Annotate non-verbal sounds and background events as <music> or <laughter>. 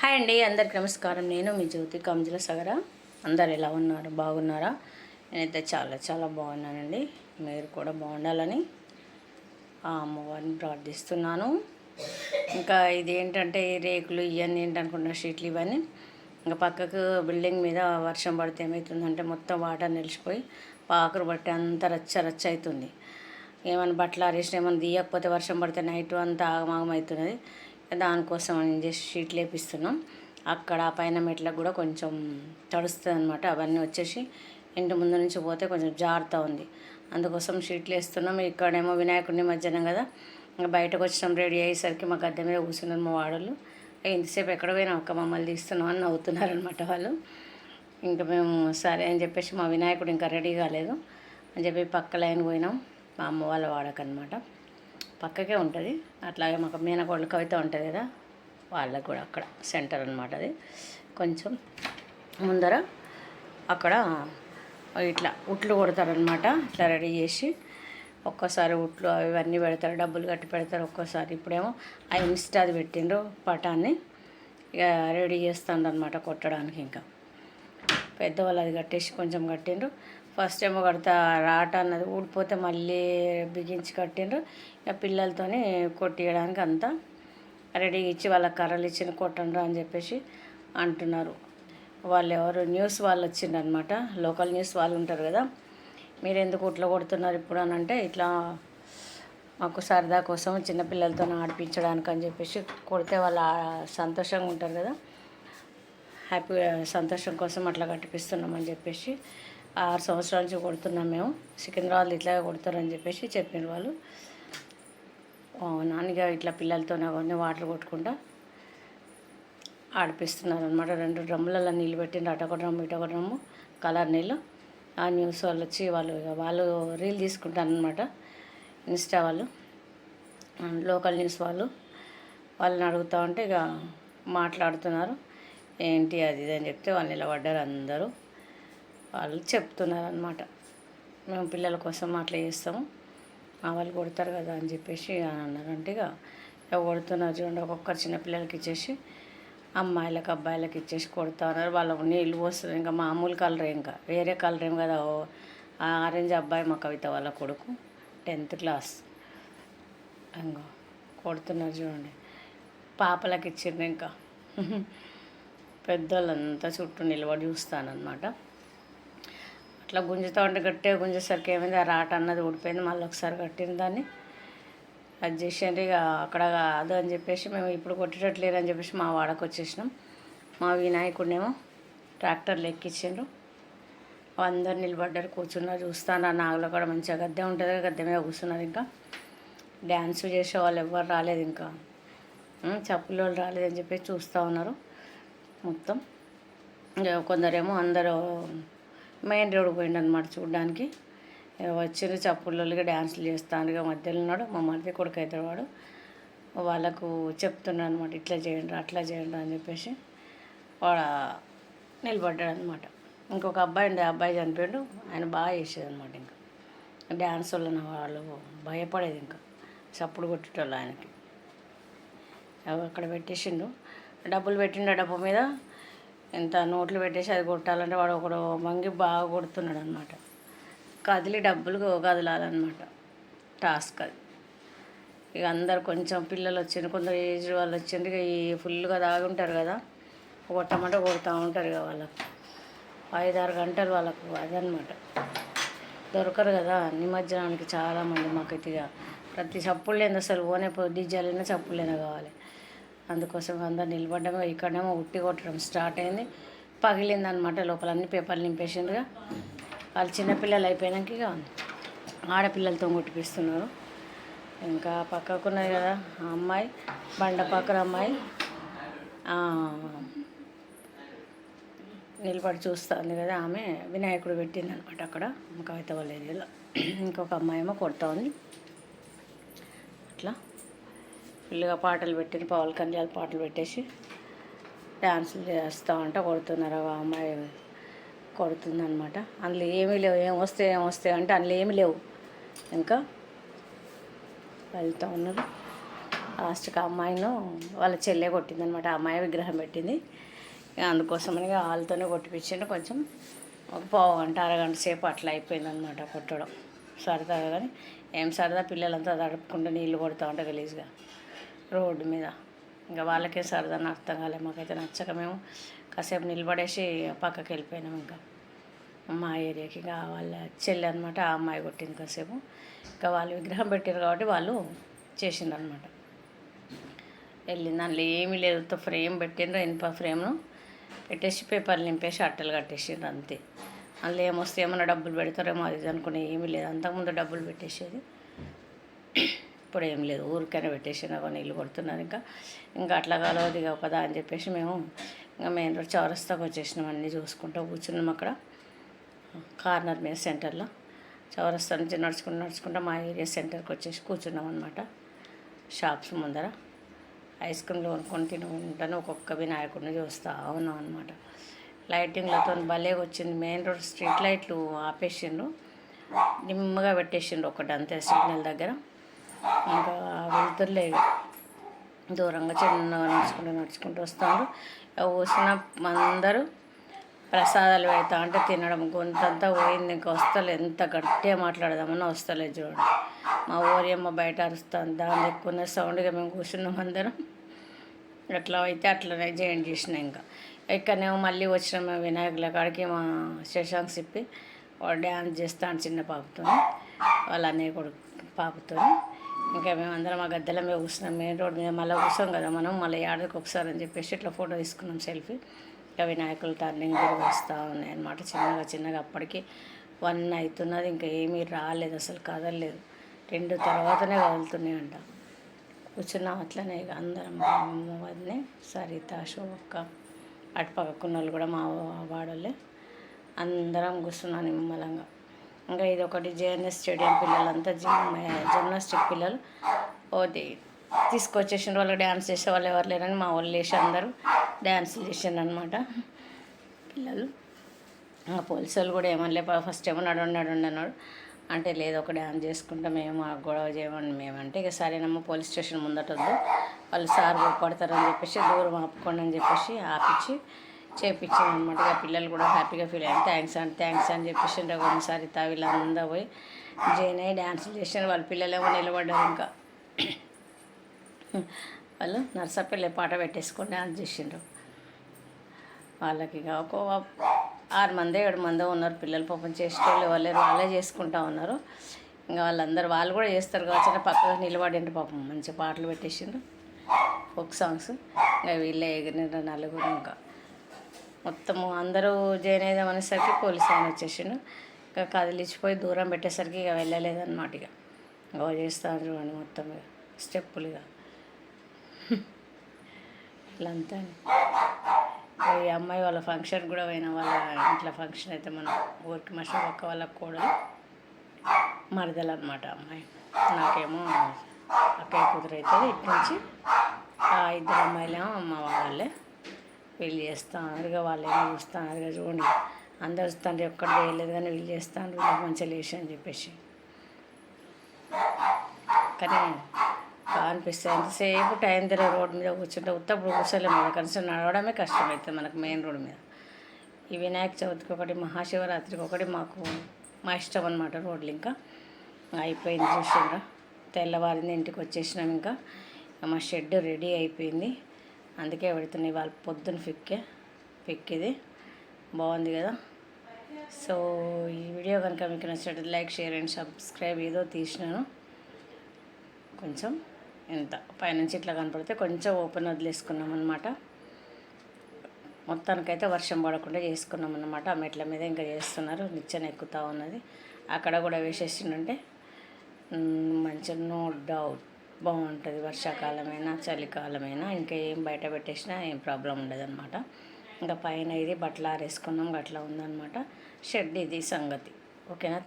Hi అండి అందరికి నమస్కారం. నేను మీ జ్యోతి కమ్జల సగర. అందరు ఎలా ఉన్నారు? బాగున్నారా? నేనైతే చాలా చాలా బాగున్నానండి. మీరు కూడా బాగుండాలని ఆ అమ్మవారిని ప్రార్థిస్తున్నాను. ఇంకా ఇది ఏంటంటే రేకులు ఇవన్నీ ఏంటనుకున్న షీట్లు ఇవన్నీ. ఇంకా పక్కకు బిల్డింగ్ మీద వర్షం పడితే ఏమవుతుందంటే మొత్తం వాటర్ నిలిచిపోయి పాకరు బట్టి అంత రచ్చ రచ్చ అవుతుంది. ఏమైనా బట్టలు ఆరేసిన ఏమైనా తీయకపోతే వర్షం పడితే నైట్ అంతా ఆగమాగం అవుతున్నది. దానికోసం అని చేసి లేపిస్తున్నాం. అక్కడ పైన మెట్లకు కూడా కొంచెం తడుస్తుంది అనమాట అవన్నీ వచ్చేసి ఇంటి ముందు నుంచి పోతే కొంచెం జారుతూ ఉంది. అందుకోసం షీట్లు వేస్తున్నాం ఇక్కడేమో వినాయకుడిని మధ్యాహ్నం కదా. ఇంకా బయటకు వచ్చినాం రెడీ అయ్యేసరికి మా గద్దె మీద కూర్చున్నారు మా వాడలు ఇంతసేపు ఎక్కడ పోయినా ఒక్క మమ్మల్ని తీస్తున్నాం అని నవ్వుతున్నారు అనమాట వాళ్ళు. ఇంకా మేము సరే అని చెప్పేసి మా వినాయకుడు ఇంకా రెడీ కాలేదు. అని చెప్పి పక్క లైన్ పోయినాం. మా అమ్మ వాళ్ళ వాడకనమాట పక్కకే ఉంటుంది. అట్లాగే మాకు మీనకోళ్ళ కవిత ఉంటుంది కదా వాళ్ళకు కూడా అక్కడ సెంటర్ అనమాట అది. కొంచెం ముందర అక్కడ ఇట్లా ఉట్లు కొడతారనమాట ఇట్లా రెడీ చేసి ఒక్కోసారి ఉట్లు అవన్నీ ఇవన్నీ పెడతారు డబ్బులు కట్టి పెడతారు ఒక్కోసారి. ఇప్పుడేమో ఆ ఇన్స్టాది పెట్టిండ్రు పటాన్ని ఇక రెడీ చేస్తాడు అనమాట కొట్టడానికి ఇంకా. పెద్దవాళ్ళు అది కట్టేసి కొంచెం కట్టిండ్రు. ఫస్ట్ ఏమో కడతా రాట అన్నది ఊడిపోతే మళ్ళీ బిగించి కట్టిండ్రు. ఇక పిల్లలతోని కొట్టియడానికి అంతా రెడీ ఇచ్చి వాళ్ళ కర్రలు ఇచ్చిన కొట్టండ్రు అని చెప్పేసి అంటున్నారు. వాళ్ళు ఎవరు న్యూస్ వాళ్ళు వచ్చిండ్రు లోకల్ న్యూస్ వాళ్ళు ఉంటారు కదా. మీరు ఎందుకు ఇట్లా కొడుతున్నారు ఇప్పుడు అని అంటే ఇట్లా మాకు సరదా కోసం చిన్నపిల్లలతో ఆడిపించడానికి అని చెప్పేసి కొడితే వాళ్ళు సంతోషంగా ఉంటారు కదా. హ్యాపీ సంతోషం కోసం అట్లా కట్టిపిస్తున్నామని చెప్పేసి ఆరు సంవత్సరాల నుంచి కొడుతున్నాం మేము. సికింద్రాబాద్ ఇట్లాగే కొడతారని చెప్పేసి చెప్పిన వాళ్ళు. నాన్నగా ఇట్లా పిల్లలతో అవన్నీ వాటర్ కొట్టుకుంటా ఆడిపిస్తున్నారు అనమాట రెండు డ్రమ్ములలో నీళ్ళు పెట్టిండ్రు. అటొక డ్రమ్ము ఇటొక డ్రమ్ము కలర్ నీళ్ళు. ఆ న్యూస్ వాళ్ళు వచ్చి వాళ్ళు ఇక వాళ్ళు రీల్ తీసుకుంటారు అనమాట ఇన్స్టా వాళ్ళు లోకల్ న్యూస్ వాళ్ళు. వాళ్ళని అడుగుతూ ఉంటే ఇక మాట్లాడుతున్నారు. ఏంటి అది ఇది అని చెప్తే వాళ్ళు నిలబడ్డారు అందరూ. వాళ్ళు చెప్తున్నారు అనమాట మేము పిల్లల కోసం అట్లా చేస్తాము. మా వాళ్ళు కొడతారు కదా అని చెప్పేసి అని అన్నారు. అంటే ఇక ఇక కొడుతున్నారు చూడండి ఒక్కొక్కరు చిన్న పిల్లలకి ఇచ్చేసి అమ్మాయిలకు అబ్బాయిలకు ఇచ్చేసి కొడుతా ఉన్నారు. వాళ్ళకు నీళ్ళు పోస్తారు ఇంకా మామూలు కలర్ ఇంకా. వేరే కలర్ ఏం కదా. ఓ ఆరెంజ్ అబ్బాయి మా కవిత వాళ్ళ కొడుకు టెన్త్ క్లాస్. ఇంకో కొడుతున్నారు చూడండి. పాపలకు ఇచ్చిండ్రు ఇంకా. <laughs> పెద్దోళ్ళంతా చుట్టూ నిలబడి చూస్తానన్నమాట. అట్లా గుంజుతూ ఉంటే గట్టిగా గుంజేసరికి ఏమైంది? ఆ రాట అన్నది ఊడిపోయింది. మళ్ళీ ఒకసారి కట్టిన దాన్ని అది చేసేయండి ఇక అక్కడ కాదు అని చెప్పేసి మేము ఇప్పుడు కొట్టేటట్లేరు అని చెప్పేసి మా వాడకు వచ్చేసినాం. మా వినాయకుడినేమో ట్రాక్టర్లు ఎక్కించిండ్రు. అందరు నిలబడ్డారు కూర్చున్నారు చూస్తాను ఆ నాగులో కూడా మంచిగా గద్దె ఉంటుంది గద్దె మీద కూర్చున్నారు ఇంకా. డ్యాన్స్ చేసే వాళ్ళు ఎవ్వరు రాలేదు ఇంకా. ఉమ్, చెప్పుల వాళ్ళు రాలేదని చెప్పేసి చూస్తూ ఉన్నారు మొత్తం. కొందరేమో అందరూ మెయిన్ రోడ్ పోయిండు అనమాట చూడడానికి వచ్చిన చప్పుళ్ళగా డ్యాన్సులు చేస్తానుగా మధ్యలో ఉన్నాడు మా మధ్య కొడుకు అయితే వాడు. వాళ్ళకు చెప్తున్నాడు అనమాట ఇట్లా చేయండి అట్లా చేయండి అని చెప్పేసి. వాడు నిలబడ్డాడు అనమాట ఇంకొక అబ్బాయి ఉండే ఆ అబ్బాయి చనిపోయాడు ఆయన బాగా చేసేది అనమాట ఇంకా. డ్యాన్స్ వల్ల వాళ్ళు భయపడేది ఇంకా చప్పుడు కొట్టేటోళ్ళు ఆయనకి. అక్కడ పెట్టేసిండు. డబ్బులు పెట్టిండు ఆ డబ్బు మీద. ఎంత నోట్లు పెట్టేసి అది కొట్టాలంటే వాడు ఒకడు మంగి బాగా కొడుతున్నాడు అనమాట కదిలి డబ్బులు కదలాలన్నమాట. టాస్క్ అది. ఇక అందరు కొంచెం పిల్లలు వచ్చిండ్రు కొందరు ఏజ్ వాళ్ళు వచ్చిండ్రు ఇక ఈ ఫుల్గా తాగుంటారు కదా కొట్టమంటే కొడుతూ ఉంటారు ఇక వాళ్ళకు. ఐదారు గంటలు వాళ్ళకు అదనమాట దొరకరు కదా నిమజ్జనానికి చాలామంది మాకు ఇక ప్రతి చప్పులు లేని అసలు ఓనే డీజేలైనా చప్పులైనా కావాలి. అందుకోసం అందరు నిలబడ్డము ఇక్కడేమో ఉట్టి కొట్టడం స్టార్ట్ అయింది. పగిలిందనమాట లోపల అన్ని పేపర్లు నింపేసిండ్రుగా. వాళ్ళు చిన్నపిల్లలు అయిపోయినాక ఇక ఆడపిల్లలతో కొట్టిపిస్తున్నారు. ఇంకా పక్కకున్నది కదా ఆ అమ్మాయి బండ పక్కన అమ్మాయి. నిలబడి చూస్తుంది కదా ఆమె వినాయకుడు పెట్టింది అనమాట అక్కడ కవిత వాళ్ళ ఏరియాలో ఇంకొక అమ్మాయి ఏమో కొడతా ఉంది ఫుల్గా పాటలు పెట్టిన పవన్ కళ్యాణ్ పాటలు పెట్టేసి డ్యాన్సులు చేస్తూ ఉంటే కొడుతున్నారు ఆ అమ్మాయి కొడుతుందనమాట అందులో ఏమీ లేవు ఏం వస్తే ఏం వస్తాయి అంటే అందులో ఏమీ లేవు. ఇంకా వెళ్తూ ఉన్నారు. లాస్ట్కి అమ్మాయిను వాళ్ళ చెల్లె కొట్టిందనమాట ఆ అమ్మాయి విగ్రహం పెట్టింది. అందుకోసమని వాళ్ళతోనే కొట్టిపించిండు కొంచెం ఒక పావు గంట అరగంట సేపు అట్లా అయిపోయిందనమాట కొట్టడం. సరదాగా కానీ ఏం సరదా పిల్లలంతా తడుపుకుంటూ నీళ్ళు కొడుతూ ఉంటారు గలీజ్గా. రోడ్డు మీద. ఇంకా వాళ్ళకే సరదా అర్థం కాలే. మాకైతే నచ్చక మేము కాసేపు నిలబడేసి పక్కకి వెళ్ళిపోయినాం ఇంకా. మా ఏరియాకి ఇంకా వాళ్ళ చెల్లి అనమాట ఆ అమ్మాయి కొట్టింది కాసేపు. ఇంకా వాళ్ళు విగ్రహం పెట్టారు కాబట్టి వాళ్ళు చేసిండ్రనమాట వెళ్ళింది అందులో ఏమీ లేదు. ఫ్రేమ్ పెట్టిండ్రు ఇనుప ఫ్రేమ్ను పెట్టేసి పేపర్లు నింపేసి అట్టలు కట్టేసిండ్రు అంతే. అందులో ఏమొస్తే ఏమన్నా డబ్బులు పెడతారేమో అది ఇది అనుకునే ఏమీ లేదు. అంతకుముందు డబ్బులు పెట్టేసేది. ఇప్పుడు ఏం లేదు ఊరికైనా పెట్టేసిన ఒక నీళ్ళు కొడుతున్నారు. ఇంకా ఇంకా అట్లా కలవదు ఇక కదా అని చెప్పేసి మేము ఇంకా మెయిన్ రోడ్ చౌరస్తాకు వచ్చేసినాం అన్నీ చూసుకుంటూ కూర్చున్నాం అక్కడ. కార్నర్ మీద సెంటర్లో. చౌరస్తా నుంచి నడుచుకుంటూ నడుచుకుంటూ మా ఏరియా సెంటర్కి వచ్చేసి కూర్చున్నాం అనమాట షాప్స్ ముందర. ఐస్ క్రీమ్లు కొనుక్కొని తినుకుంటాను ఒక్కొక్క వినాయకుడిని చూస్తా ఉన్నాం అనమాట లైటింగ్లతో భలే వచ్చింది. మెయిన్ రోడ్ స్ట్రీట్ లైట్లు ఆపేసిండ్రు. నిమ్మగా పెట్టేసిండ్రు. ఒకటి అంతే సిగ్నల్ దగ్గర. ఇంకా వెళ్తుర్లే. దూరంగా చిన్న నడుచుకుంటూ నడుచుకుంటూ వస్తాడు వచ్చిన అందరూ ప్రసాదాలు పెడతా అంటే తినడం గొంతంతా పోయింది. ఇంకా వస్తలే. ఎంత గట్టిగా మాట్లాడదామన్నా వస్తలేదు చూడండి మా ఊరి అమ్మ బయట అరుస్తాను దాని ఎక్కువ సౌండ్గా మేము కూర్చున్నాం అందరం. ఎట్లా అయితే అట్లనే జాయిన్ చేసిన ఇంకా. ఇక్కడనేమో మళ్ళీ వచ్చిన మా వినాయకుల కాడికి మా శశాంక్ చెప్పి వాడు డ్యాన్స్ చేస్తాను చిన్న పాపతో వాళ్ళ అన్నయ్య కొడుకు పాపతో ఇంకా మేము అందరం ఆ గద్దెల మీద కూర్చున్నాం. మెయిన్ రోడ్ మీద మళ్ళీ కూర్చోం కదా మనం. మళ్ళీ ఏడాదికి ఒకసారి అని చెప్పేసి ఇట్లా ఫోటో తీసుకున్నాం సెల్ఫీ. ఇంకా వినాయకులు టర్నింగ్ తిరిగి వస్తూ ఉన్నాయి అనమాట చిన్నగా చిన్నగా అప్పటికి వన్ అవుతున్నది. ఇంకా ఏమీ రాలేదు అసలు కదలలేదు. రెండు తర్వాతనే కదులుతున్నాయి అంట కూర్చున్నాం అట్లనే ఇక అందరం. మా వదినే సరిత శోభక్క అటు పక్కకున్న వాళ్ళు కూడా మా వాడలే అందరం కూర్చున్నాను నిమ్మలంగా. ఇంకా ఇది ఒకటి జేఎన్ఎస్ స్టేడియం పిల్లలంతా జిమ్ జిమ్నాస్టిక్ పిల్లలు. ఓది తీసుకొచ్చేసిన వాళ్ళు డ్యాన్స్ చేసే వాళ్ళు ఎవరు లేరని మా వాళ్ళు లేచి అందరూ డ్యాన్స్ చేసాను అనమాట పిల్లలు. ఆ పోలీసు వాళ్ళు కూడా ఏమనలే ఫస్ట్ ఏమో నడవండి నడవండి అన్నాడు. అంటే లేదు ఒక డ్యాన్స్ చేసుకుంటాం మేము ఆ గొడవ చేయమని మేమంటే ఇక సరేనమ్మా పోలీస్ స్టేషన్ ముందట వద్దు. వాళ్ళు సార్ కొడతారని చెప్పేసి దూరం ఆపుకోండి అని చెప్పేసి ఆపించి చేయించాం అనమాట ఇక పిల్లలు కూడా హ్యాపీగా ఫీల్ అయ్యారు. థ్యాంక్స్ అండ్ థ్యాంక్స్ అని చెప్పేసి ఒకసారి తా అందా పోయి జైన్ అయ్యి డ్యాన్సులు చేసాను వాళ్ళ పిల్లలేమో నిలబడ్డారు ఇంకా. వాళ్ళు నర్సపల్లి పాట పెట్టేసుకొని డ్యాన్స్ చేసిండ్రు. వాళ్ళకి ఇక ఒక ఆరు మంది ఏడు మంది ఉన్నారు. పిల్లలు పాపం చేసేటోళ్ళు వాళ్ళే వాళ్ళే చేసుకుంటా ఉన్నారు. ఇంకా వాళ్ళందరూ వాళ్ళు కూడా చేస్తారు కావచ్చు పక్కగా నిలబడిండ్రు పాపం. మంచి పాటలు పెట్టేసిండ్రు. Folk songs. ఇంకా వీళ్ళే ఎగిరిన నలుగురు ఇంకా. మొత్తము అందరూ జాయిన్ అయిదాం అనేసరికి పోలీస్ ఆయన వచ్చేసిండు. ఇంకా కదిలిచ్చిపోయి దూరం పెట్టేసరికి ఇక వెళ్ళలేదన్నమాట ఇక. గో చేస్తారు చూడండి మొత్తం ఇక. స్టెప్పులుగా ఇలా అంతా ఈ అమ్మాయి వాళ్ళ ఫంక్షన్ కూడా పోయిన వాళ్ళ ఇంట్లో ఫంక్షన్ అయితే మనం ఊరికి మా పక్క వాళ్ళకి కూడా మరదలు అనమాట అమ్మాయి. నాకేమో అక్కయ్య కూతురు అవుతుంది ఇటు నుంచి ఆ ఇద్దరు అమ్మాయిలేమో అమ్మ వాళ్ళే. వీళ్ళు చేస్తాను ఇక ఏమో చూస్తాను ఇక చూడండి. అందరు వస్తాను ఎక్కడ చేయలేదు కానీ వీళ్ళు చేస్తాను వీళ్ళకి మంచిగా లేచి అని చెప్పేసి. కానీ బాగా అనిపిస్తుంది. ఎంతసేపు టైం తిరిగి రోడ్డు మీద కూర్చుంటే ఉత్తప్పుడు కూర్చోలేము మీద కనీసం నడవడమే కష్టమవుతుంది మనకు మెయిన్ రోడ్ మీద. ఈ వినాయక చవితికి ఒకటి మహాశివరాత్రికి ఒకటి మాకు మా ఇష్టం అనమాట రోడ్లు ఇంకా. అయిపోయింది చూసిండ్రా తెల్లవారింది ఇంటికి వచ్చేసినాం ఇంకా. మా షెడ్ రెడీ అయిపోయింది. అందుకే పెడుతున్నాయి వాళ్ళ పొద్దున ఫిక్కే పిక్ ఇది బాగుంది కదా? సో ఈ వీడియో కనుక మీకు నచ్చినట్టు లైక్ షేర్ అండ్ సబ్స్క్రైబ్ ఏదో తీసినాను. కొంచెం ఇంత పైనుంచి ఇట్లా కనపడితే కొంచెం ఓపెన్ వదిలేసుకున్నాం అనమాట మొత్తానికైతే వర్షం పడకుండా చేసుకున్నాం అనమాట ఆ మెట్ల మీద ఇంకా చేస్తున్నారు నిచ్చెన ఎక్కుతూ ఉన్నది. అక్కడ కూడా వేసేసిందంటే మంచిగా నో డౌట్. బాగుంటుంది వర్షాకాలమైనా చలికాలమైనా ఇంకా ఏం బయట పెట్టేసినా ఏం ప్రాబ్లం ఉండదు అనమాట ఇంకా పైన ఇది బట్టలు ఆరేసుకున్నాం అట్లా ఉందన్నమాట. షెడ్ ఇది సంగతి. ఓకేనా?